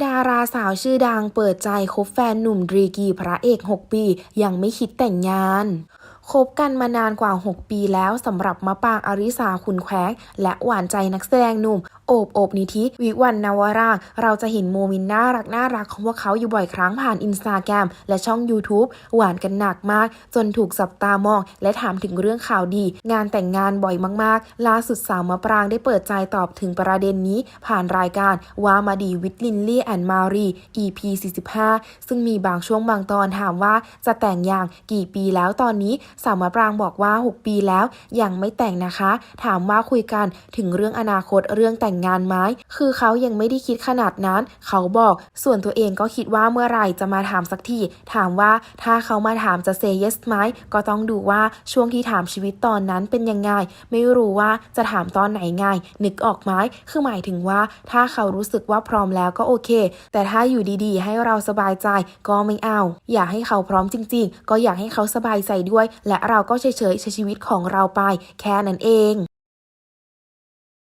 ดาราสาวชื่อดังเปิดใจคบแฟนหนุ่มดรีกีพระเอก 6 ปี ยังไม่คิดแต่งงานคบกันมานานกว่า 6 ปีแล้วสำหรับมะปางอาริสาขุนแควงและหวานใจนักแสดงหนุ่ม อบ โอบนิธิวิวันนวรางเราจะเห็นโมเมนต์น่ารักน่ารักของพวกเขาอยู่บ่อยครั้งผ่านอินสตาแกรมและช่อง YouTube หวานกันหนักมาก จนถูกจับตามอง และถามถึงเรื่องข่าวดี งานแต่งงานบ่อยมากๆ ล่าสุดสาวมะปรางได้เปิดใจตอบถึงประเด็นนี้ ผ่านรายการว่ามาดีวิทลินลี่แอนมารี EP 45 ซึ่งมีบางช่วงบางตอนถามว่าจะแต่งอย่างกี่ปีแล้วตอนนี้สาวมะปรางบอกว่า 6 ปีแล้วยังไม่แต่งนะคะ ถามว่าคุยกันถึงเรื่องอนาคตเรื่องแต่งงานไหมคือเขายังไม่ได้คิดขนาดนั้น เขาบอกส่วนตัวเองก็คิดว่าเมื่อไหร่จะมาถามสักที ถามว่าถ้าเขามาถามจะเซ yes ไหมก็ต้องดูว่าช่วงที่ถามชีวิตตอนนั้นเป็นยังไง ไม่รู้ว่าจะถามตอนไหนไงนึกออกไหมคือหมายถึงว่า ถ้าเขารู้สึกว่าพร้อมแล้วก็โอเค แต่ถ้าอยู่ดีๆ ให้เราสบายใจก็ไม่เอา อยากให้เขาพร้อมจริง ๆ ก็อยากให้เขาสบายใจด้วย และเราก็เฉยๆใช้ชีวิตของเราไป แค่นั้นเอง